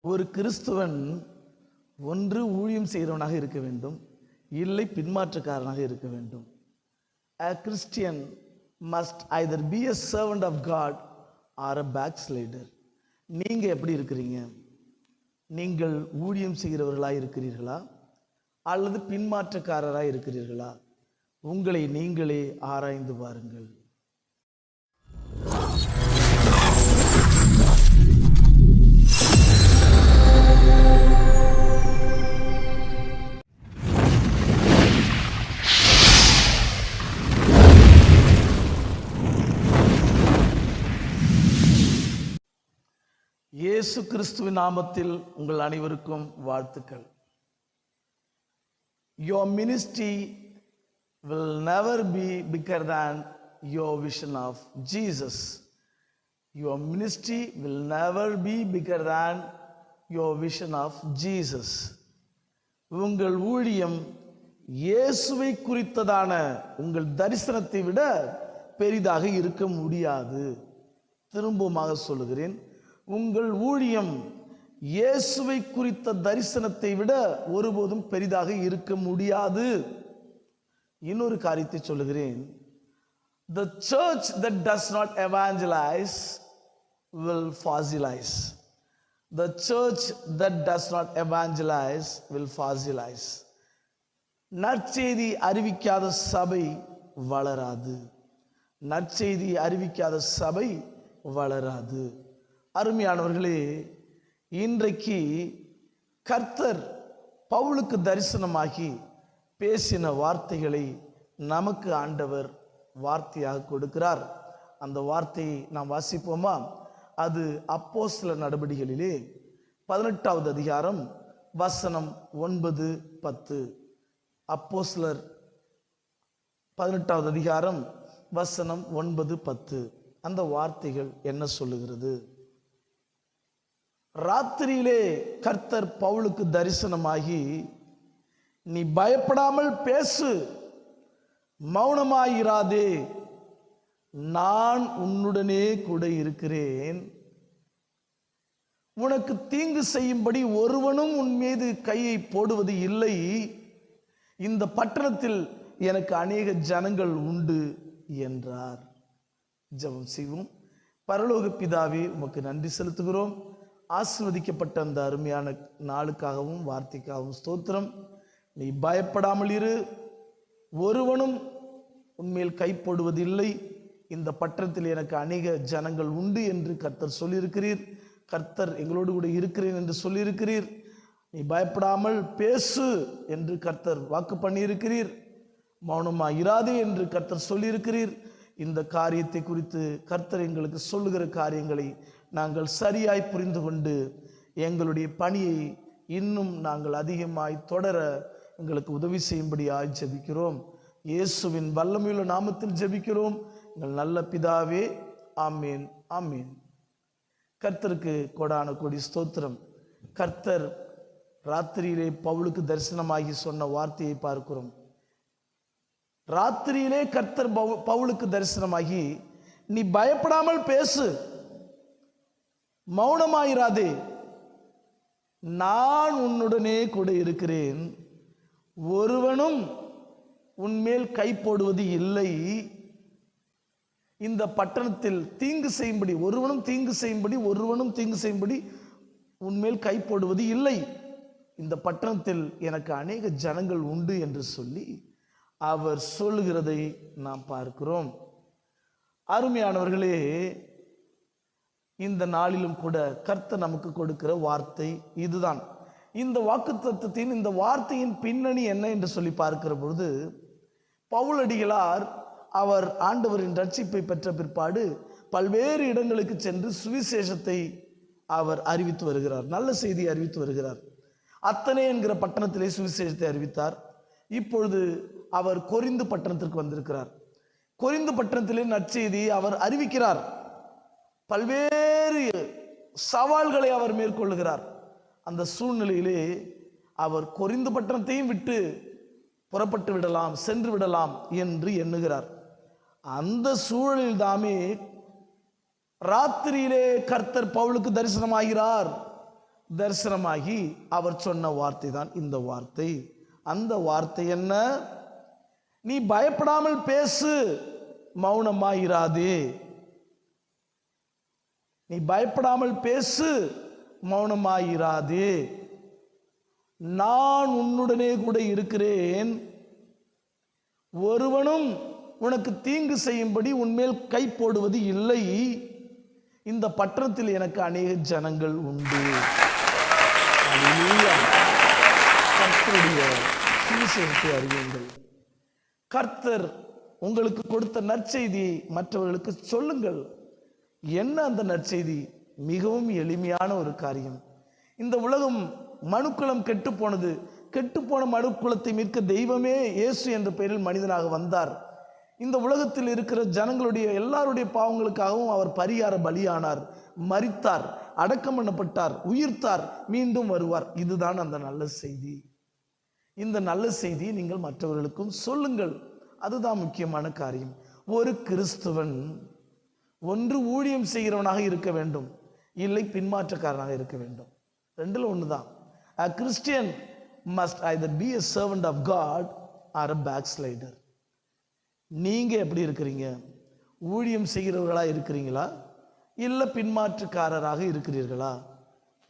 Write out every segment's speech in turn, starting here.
ஒரு கிறிஸ்துவன் ஒன்று ஊழியம் செய்கிறவனாக இருக்க வேண்டும் இல்லை பின்மாற்றக்காரனாக இருக்க வேண்டும். A Christian must either be be servant of God or a backslider நீங்கள் எப்படி இருக்கிறீங்க? நீங்கள் ஊழியம் செய்கிறவர்களாக இருக்கிறீர்களா? அல்லது பின்மாற்றக்காரராக இருக்கிறீர்களா? உங்களை நீங்களே ஆராய்ந்து பாருங்கள். இயேசு கிறிஸ்துவின் நாமத்தில் உங்கள் அனைவருக்கும் வாழ்த்துக்கள் your ministry will never be bigger than your vision of Jesus your ministry will never be bigger than your vision of Jesus உங்கள் ஊழியம் இயேசுவை குறித்ததான உங்கள் தரிசனத்தை விட பெரிதாக இருக்க முடியாது திரும்பமாக சொல்லுகிறேன் உங்கள் ஊழியம் இயேசுவை குறித்த தரிசனத்தை விட ஒருபோதும் பெரிதாக இருக்க முடியாது. இன்னொரு காரியத்தை சொல்லுகிறேன். The church that does not evangelize will fossilize the church that does not evangelize will fossilize நற்செய்தி அறிவிக்காத சபை வளராது. நற்செய்தி அறிவிக்காத சபை வளராது. அருமையானவர்களே இன்றைக்கு கர்த்தர் பவுலுக்கு தரிசனமாகி பேசின வார்த்தைகளை நமக்கு ஆண்டவர் வார்த்தையாக கொடுக்கிறார். அந்த வார்த்தையை நாம் வாசிப்போமா? அது அப்போ சில நடவடிக்கைகளிலே பதினெட்டாவது அதிகாரம் வசனம் ஒன்பது பத்து. அப்போ சிலர் பதினெட்டாவது அதிகாரம் வசனம் ஒன்பது பத்து. அந்த வார்த்தைகள் என்ன சொல்லுகிறது? ராத்திரியிலே கர்த்தர் பவுலுக்கு தரிசனமாகி நீ பயப்படாமல் பேசு. மௌனமாயிராதே. நான் உன்னுடனே கூட இருக்கிறேன். உனக்கு தீங்கு செய்யும்படி ஒருவனும் உன் மீது கையை போடுவது இல்லை. இந்த பட்டணத்தில் எனக்கு அநேக ஜனங்கள் உண்டு என்றார். ஜபம் செய்வோம். பரலோக பிதாவே உமக்கு நன்றி செலுத்துகிறோம். ஆசிர்வதிக்கப்பட்ட அந்த அருமையான நாளுக்காகவும் வார்த்தைக்காகவும் ஸ்தோத்திரம். நீ பயப்படாமல் இரு. ஒருவனும் உண்மையில் கைப்படுவதில்லை இந்த பட்டணத்தில் எனக்கு அநேக ஜனங்கள் உண்டு என்று கர்த்தர் சொல்லியிருக்கிறீர். கர்த்தர் எங்களோடு கூட இருக்கிறேன் என்று சொல்லியிருக்கிறீர். நீ பயப்படாமல் பேசு என்று கர்த்தர் வாக்கு பண்ணியிருக்கிறீர். மௌனமாக இராது என்று கர்த்தர் சொல்லியிருக்கிறீர். இந்த காரியத்தை குறித்து கர்த்தர் எங்களுக்கு சொல்லுகிற காரியங்களை நாங்கள் சரியாய் புரிந்து கொண்டு எங்களுடைய பணியை இன்னும் நாங்கள் அதிகமாய் தொடர எங்களுக்கு உதவி செய்யும்படியாய் ஜெபிக்கிறோம். இயேசுவின் வல்லமையுள்ள நாமத்தில் ஜெபிக்கிறோம். எங்கள் நல்ல பிதாவே ஆமீன் ஆமீன். கர்த்தருக்கு கொடான கொடி ஸ்தோத்திரம். கர்த்தர் ராத்திரியிலே பவுலுக்கு தரிசனமாகி சொன்ன வார்த்தையை பார்க்கிறோம். ராத்திரியிலே கர்த்தர் பவு- பவுலுக்கு தரிசனமாகி நீ பயப்படாமல் பேசு. மௌனமாயிராதே. நான் உன்னுடனே கூட இருக்கிறேன். ஒருவனும் உன்மேல் கை போடுவது இல்லை. இந்த பட்டணத்தில் தீங்கு செய்யும்படி ஒருவனும் தீங்கு செய்யும்படி ஒருவனும் தீங்கு செய்யும்படி உன்மேல் கை போடுவது இல்லை. இந்த பட்டணத்தில் எனக்கு அநேக ஜனங்கள் உண்டு என்று சொல்லி அவர் சொல்லுகிறதை நாம் பார்க்கிறோம். அருமையானவர்களே இந்த நாளிலும் கூட கர்த்த நமக்கு கொடுக்கிற வார்த்தை இதுதான். இந்த வாக்குத்தத்தத்தின் இந்த வார்த்தையின் பின்னணி என்ன என்று சொல்லி பார்க்கிற பொழுது பவுலடிகளார் அவர் ஆண்டவரின் ரட்சிப்பை பெற்ற பிற்பாடு பல்வேறு இடங்களுக்கு சென்று சுவிசேஷத்தை அவர் அறிவித்து வருகிறார். நல்ல செய்தி அறிவித்து வருகிறார். அத்தனை என்கிற பட்டணத்திலே சுவிசேஷத்தை அறிவித்தார். இப்பொழுது அவர் கொரிந்து பட்டணத்திற்கு வந்திருக்கிறார். கொரிந்து பட்டணத்திலே நற்செய்தியை அவர் அறிவிக்கிறார். பல்வேறு சவால்களை அவர் மேற்கொள்ளுகிறார். அந்த சூழ்நிலையிலே அவர் கொரிந்து பட்டணத்தையும் விட்டு புறப்பட்டு விடலாம் சென்று விடலாம் என்று எண்ணுகிறார். அந்த சூழலில் தாமே ராத்திரியிலே கர்த்தர் பவுலுக்கு தரிசனமாகிறார். தரிசனமாகி அவர் சொன்ன வார்த்தை தான் இந்த வார்த்தை. அந்த வார்த்தை என்ன? நீ பயப்படாமல் பேசு மௌனமாயிராதே. நீ பயப்படாமல் பேசு மௌனமாயிராது. நான் உன்னுடனே கூட இருக்கிறேன். ஒருவனும் உனக்கு தீங்கு செய்யும்படி உன்மேல் கை போடுவது இல்லை. இந்த பட்டணத்தில் எனக்கு அநேக ஜனங்கள் உண்டு. அல்லேலூயா. கர்த்தருடைய சுவிசேஷத்தை அறியுங்கள். கர்த்தர் உங்களுக்கு கொடுத்த நற்செய்தி மற்றவர்களுக்கு சொல்லுங்கள். என்ன அந்த நற்செய்தி? மிகவும் எளிமையான ஒரு காரியம். இந்த உலகம் மனுக்குலம் கெட்டு போனது. கெட்டுப்போன மனுக்குலத்தை மீட்க தெய்வமே இயேசு என்ற பெயரில் மனிதனாக வந்தார். இந்த உலகத்தில் இருக்கிற ஜனங்களுடைய எல்லாருடைய பாவங்களுக்காகவும் அவர் பரிகார பலியானார். மறித்தார் அடக்கம் பண்ணப்பட்டார் உயிர்த்தார் மீண்டும் வருவார். இதுதான் அந்த நல்ல செய்தி. இந்த நல்ல செய்தியை நீங்கள் மற்றவர்களுக்கும் சொல்லுங்கள். அதுதான் முக்கியமான காரியம். ஒரு கிறிஸ்துவன் ஒன்று ஊழியம் செய்கிறவனாக இருக்க வேண்டும். இல்லை பின்மாற்றக்காரனாக இருக்க வேண்டும். ரெண்டில் ஒன்று தான் a Christian must either be a servant of God or a backslider நீங்கள் எப்படி இருக்கிறீங்க? ஊழியம் செய்கிறவர்களாக இருக்கிறீங்களா? இல்லை பின்மாற்றுக்காரராக இருக்கிறீர்களா?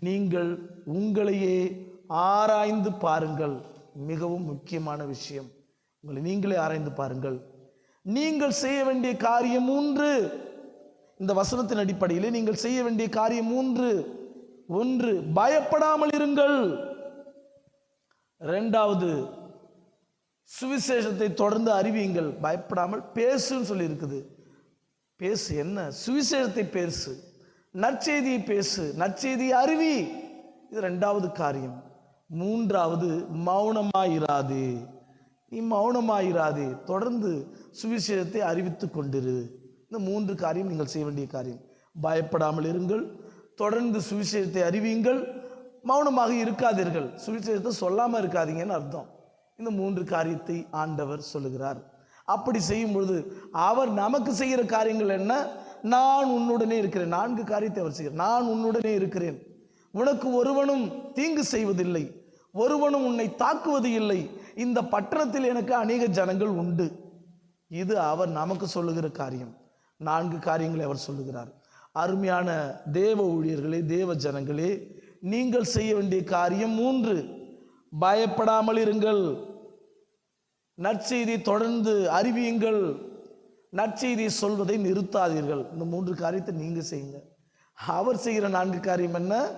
நீங்கள் உங்களையே ஆராய்ந்து பாருங்கள். மிகவும் முக்கியமான விஷயம். உங்களை நீங்களே ஆராய்ந்து பாருங்கள். நீங்கள் செய்ய வேண்டிய காரியம் மூன்று. இந்த வசனத்தின் அடிப்படையில் நீங்கள் செய்ய வேண்டிய காரியம் மூன்று. ஒன்று பயப்படாமல் இருங்கள். ரெண்டாவது சுவிசேஷத்தை தொடர்ந்து அறிவியுங்கள். பயப்படாமல் பேசுன்னு சொல்லி இருக்குது பேசு என்ன? சுவிசேஷத்தை பேசு. நற்செய்தியை பேசு. நற்செய்தியை அறிவி. இது ரெண்டாவது காரியம். மூன்றாவது மௌனமாயிராதே. நீ மௌனமாயிராது. தொடர்ந்து சுவிசேஷத்தை அறிவித்துக் கொண்டிரு. இந்த மூன்று காரியம் நீங்கள் செய்ய வேண்டிய காரியம். பயப்படாமல் இருங்கள். தொடர்ந்து சுவிசேஷத்தை அறிவியுங்கள். மௌனமாக இருக்காதீர்கள். சுவிசேஷத்தை சொல்லாமல் இருக்காதீங்கன்னு அர்த்தம். இந்த மூன்று காரியத்தை ஆண்டவர் சொல்லுகிறார். அப்படி செய்யும் பொழுது அவர் நமக்கு செய்கிற காரியங்கள் என்ன? நான் உன்னுடனே இருக்கிறேன். நான்கு காரியத்தை அவர் செய்கிறார். நான் உன்னுடனே இருக்கிறேன். உனக்கு ஒருவனும் தீங்கு செய்வதில்லை. ஒருவனும் உன்னை தாக்குவது இல்லை. இந்த பட்டணத்தில் எனக்கு அநேக ஜனங்கள் உண்டு. இது அவர் நமக்கு சொல்லுகிற காரியம். நான்கு காரியங்களை அவர் சொல்லுகிறார். அருமையான தேவ ஊழியர்களே தேவ ஜனங்களே நீங்கள் செய்ய வேண்டிய காரியம் மூன்று. பயப்படாமல் இருங்கள். நற்செய்தி தொடர்ந்து அறிவியுங்கள். நற்செய்தி சொல்வதை நிறுத்தாதீர்கள். இந்த மூன்று காரியத்தை நீங்கள் செய்யுங்க. அவர் செய்கிற நான்கு காரியம் என்ன?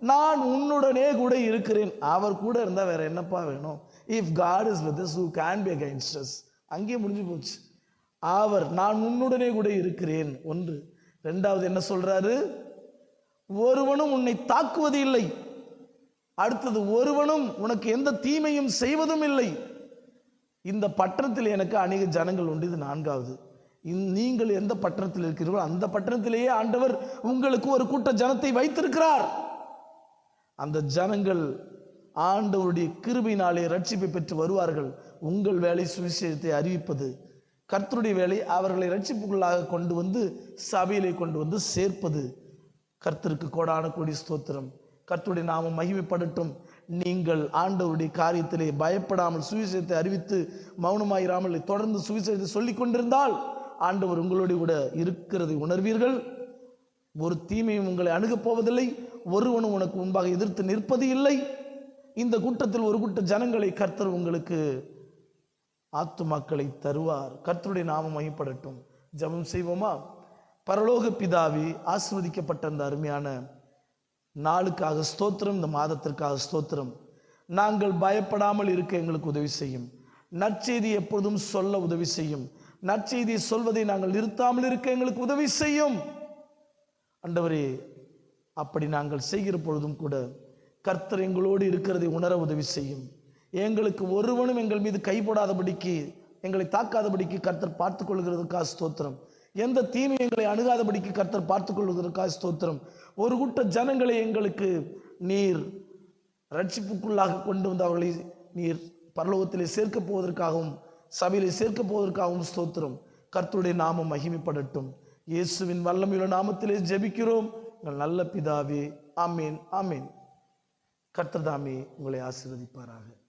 நான் உன்னுடனே கூட இருக்கிறேன். அவர் கூட இருந்தால் வேற என்னப்பா வேணும்? If God is with who can be against us அங்கேயே முடிஞ்சு போச்சு. ஆவர் நான் உன்னுடனே கூட இருக்கிறேன். ஒன்று. ரெண்டாவது என்ன சொல்றாரு? ஒருவனும் உன்னை தாக்குவது இல்லை. அடுத்தது ஒருவனும் உனக்கு எந்த தீமையும் செய்வதும் இல்லை. இந்த பட்டணத்தில் எனக்கு அநேக ஜனங்கள் உண்டு. இது நான்காவது. இந்- நீங்கள் எந்த பட்டணத்தில் இருக்கிறீர்களோ அந்த பட்டணத்திலேயே ஆண்டவர் உங்களுக்கு ஒரு கூட்ட ஜனத்தை வைத்திருக்கிறார். அந்த ஜனங்கள் ஆண்டவருடைய கிருபினாலே ரட்சிப்பை பெற்று வருவார்கள். உங்கள் வேலை சுவிசேஷத்தை அறிவிப்பது. கர்த்தருடைய வேலை அவர்களை ரட்சிப்புக்குள்ளாக கொண்டு வந்து சபையிலே கொண்டு வந்து சேர்ப்பது. கர்த்தருக்கு கோடான கொடி ஸ்தோத்திரம். கர்த்தருடைய நாமம் மகிமைப்படட்டும். நீங்கள் ஆண்டவருடைய காரியத்திலே பயப்படாமல் சுவிசேஷத்தை அறிவித்து மௌனமாயிராமல் தொடர்ந்து சுவிசேஷத்தை சொல்லிக் கொண்டிருந்தால் ஆண்டவர் உங்களோடு கூட இருக்கிறதை உணர்வீர்கள். ஒரு தீமையும் உங்களை அணுகப் போவதில்லை. ஒருவனும் உனக்கு முன்பாக எதிர்த்து நிற்பது இல்லை. இந்த கூட்டத்தில் ஒரு கூட்ட ஜனங்களை கர்த்தர் உங்களுக்கு ஆத்துமாக்களை தருவார். கர்த்தருடைய நாமம் மையப்படட்டும் ஜெபம் செய்வோமா? பரலோக பிதாவி ஆசிர்வதிக்கப்பட்ட அந்த அருமையான நாளுக்காக ஸ்தோத்திரம் இந்த மாதத்திற்காக ஸ்தோத்திரம். நாங்கள் பயப்படாமல் இருக்க எங்களுக்கு உதவி செய்யும். நற்செய்தி எப்பொழுதும் சொல்ல உதவி செய்யும். நற்செய்தியை சொல்வதை நாங்கள் நிறுத்தாமல் இருக்க எங்களுக்கு உதவி செய்யும். அண்டவரே அப்படி நாங்கள் செய்கிற பொழுதும் கூட கர்த்தர் எங்களோடு இருக்கிறதை உணர உதவி செய்யும். எங்களுக்கு ஒருவனும் எங்கள் மீது கைப்படாதபடிக்கு எங்களை தாக்காதபடிக்கு கர்த்தர் பார்த்து கொள்கிறதுக்காக ஸ்தோத்திரம். எந்த தீமை எங்களை அணுகாதபடிக்கு கர்த்தர் பார்த்து கொள்வதற்காக ஸ்தோத்திரம். ஒரு கூட்ட ஜனங்களை எங்களுக்கு நீர் ரட்சிப்புக்குள்ளாக கொண்டு வந்து அவர்களை நீர் பரலோகத்திலே சேர்க்கப் போவதற்காகவும் சபையிலே சேர்க்கப் போவதற்காகவும் ஸ்தோத்திரம். கர்த்தருடைய நாமம் மகிமைப்படட்டும். இயேசுவின் வல்லமையுள்ள நாமத்திலே ஜெபிக்கிறோம். எங்கள் நல்ல பிதாவே ஆமீன் ஆமீன். கர்த்தர் தாமே உங்களை ஆசீர்வதிப்பாராக.